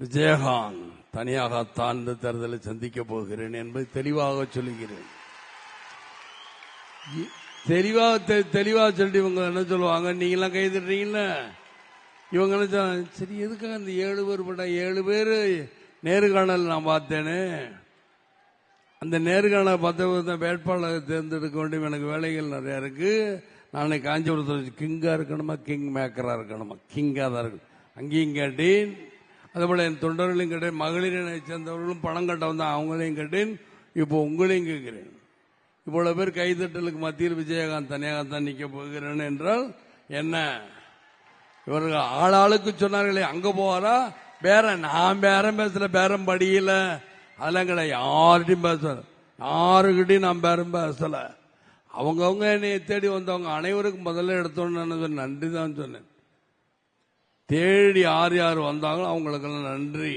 விஜயகாந்த் தனியாகத்தான் இந்த தேர்தலை சந்திக்க போகிறேன் என்பதை தெளிவாக சொல்லுகிறேன். தெளிவாக தெ- தெளிவாக சொல்லிட்டு இவங்க என்ன சொல்லுவாங்க? நீங்களாம் கைதுறீங்கல்ல இவங்க என்ன சரி எதுக்காக இந்த ஏழு பேர் பட்ட? ஏழு பேர் நேர்காணல் நான் பார்த்தேனே. அந்த நேர்காணல் பார்த்த வேட்பாளர் தேர்ந்தெடுக்க வேண்டும். எனக்கு வேலைகள் நிறையா இருக்கு. நானே காஞ்சிபுரத்தில் கிங்காக இருக்கணுமா? கிங் மேக்கராக இருக்கணுமா? கிங்காக தான் இருக்கணும் அங்கேயும் கேட்டேன். அதேபோல என் தொண்டர்களையும் கேட்டேன் மகளிரினை சேர்ந்தவர்களும் பணம் கட்ட அவங்களையும் கேட்டேன் இப்போ உங்களையும் கேட்கிறேன். இவ்வளவு பேர் கைதட்டலுக்கு மத்தியில் விஜயகாந்த் தனியாகத்தான் நிற்க போகிறேன் என்றால் என்ன? இவர்கள் ஆளாளுக்கு சொன்னார்களே அங்க போவாரா? பேரம் நான் பேரம் பேசல பேரம் படியில. அதெல்லாம் கிடையாது யார்கிட்டையும் பேசல. யாருக்கிட்டையும் நான் பேரம் பேசல. அவங்கவுங்க என்னை தேடி வந்தவங்க அனைவருக்கும் முதல்ல எடுத்தோன்னு நன்றி தான் சொன்னேன். தேடி யார் யார் வந்தாங்களோ அவங்களுக்கெல்லாம் நன்றி.